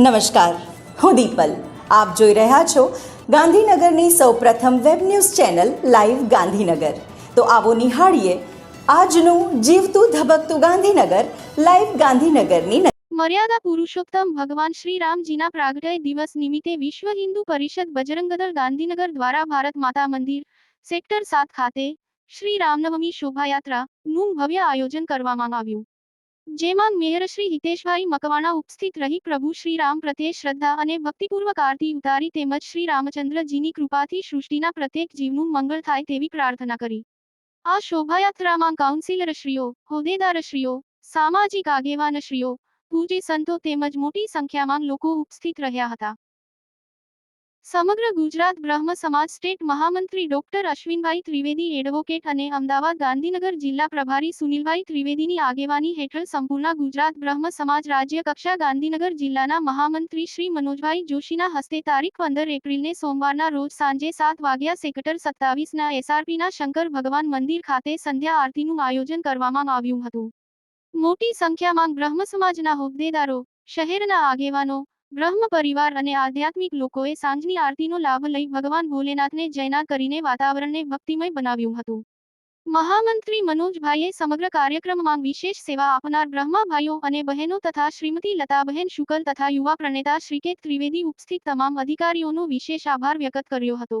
નમસ્કાર. હું દીપલ. આપ જોઈ રહ્યા છો ગાંધીનગરની સૌપ્રથમ web news channel live Gandhinagar. તો આવો નિહાળીએ આજનું જીવતું ધબકતું ગાંધીનગર લાઈવ ગાંધીનગરની મર્યાદા પુરુષોત્તમ ભગવાન શ્રી રામજીના પ્રાગટ્ય દિવસ નિમિત્તે વિશ્વ હિન્દુ પરિષદ બજરંગદળ ગાંધીનગર દ્વારા ભારત માતા મંદિર સેક્ટર સાત ખાતે શ્રી રામનવમી શોભાયાત્રા નું ભવ્ય આયોજન કરવામાં આવ્યું. જેમાં મેયર શ્રી હિતેશભાઈ મકવાણા ઉપસ્થિત રહી પ્રભુ શ્રી રામ પ્રત્યે શ્રદ્ધા અને ભક્તિપૂર્વક આરતી ઉતારી તેમજ શ્રી રામચંદ્રજીની કૃપાથી સૃષ્ટિના પ્રત્યેક જીવનું મંગળ થાય તેવી પ્રાર્થના કરી. આ શોભાયાત્રામાં કાઉન્સિલરશ્રીઓ, હોદ્દેદારશ્રીઓ, સામાજિક આગેવાનશ્રીઓ પૂજી સંતો તેમજ મોટી સંખ્યામાં લોકો ઉપસ્થિત રહ્યા હતા. સમગ્ર ગુજરાત બ્રહ્મ સમાજ સ્ટેટ મહામંત્રી ડોક્ટર અશ્વિનભાઈ ત્રિવેદી, એડવોકેટ અને અમદાવાદ ગાંધીનગર જિલ્લા પ્રભારી સુનિલભાઈ ત્રિવેદીની આગેવાની હેઠળ સંપૂર્ણ ગુજરાત બ્રહ્મ સમાજ રાજ્ય કક્ષા ગાંધીનગર જિલ્લાના મહામંત્રી શ્રી મનોજભાઈ જોશીના હસ્તે તારીખ પંદર એપ્રિલને સોમવારના રોજ સાંજે સાત વાગ્યા સેક્ટર સત્તાવીસના એસઆરપીના શંકર ભગવાન મંદિર ખાતે સંધ્યા આરતીનું આયોજન કરવામાં આવ્યું હતું. મોટી સંખ્યામાં બ્રહ્મ સમાજના હોદ્દેદારો, શહેરના આગેવાનો બ્રહ્મ પરિવાર અને આધ્યાત્મિક લોકોએ સાંજની આરતીનો લાભ લઈ ભગવાન ભોલેનાથને જયના કરીને વાતાવરણને ભક્તિમય બનાવ્યું હતું. મહામંત્રી મનોજભાઈએ સમગ્ર કાર્યક્રમમાં વિશેષ સેવા આપનાર બ્રહ્માભાઈઓ અને બહેનો તથા શ્રીમતી લતાબહેન શુકલ તથા યુવા પ્રણેતા શ્રીકેત ત્રિવેદી ઉપસ્થિત તમામ અધિકારીઓનો વિશેષ આભાર વ્યક્ત કર્યો હતો.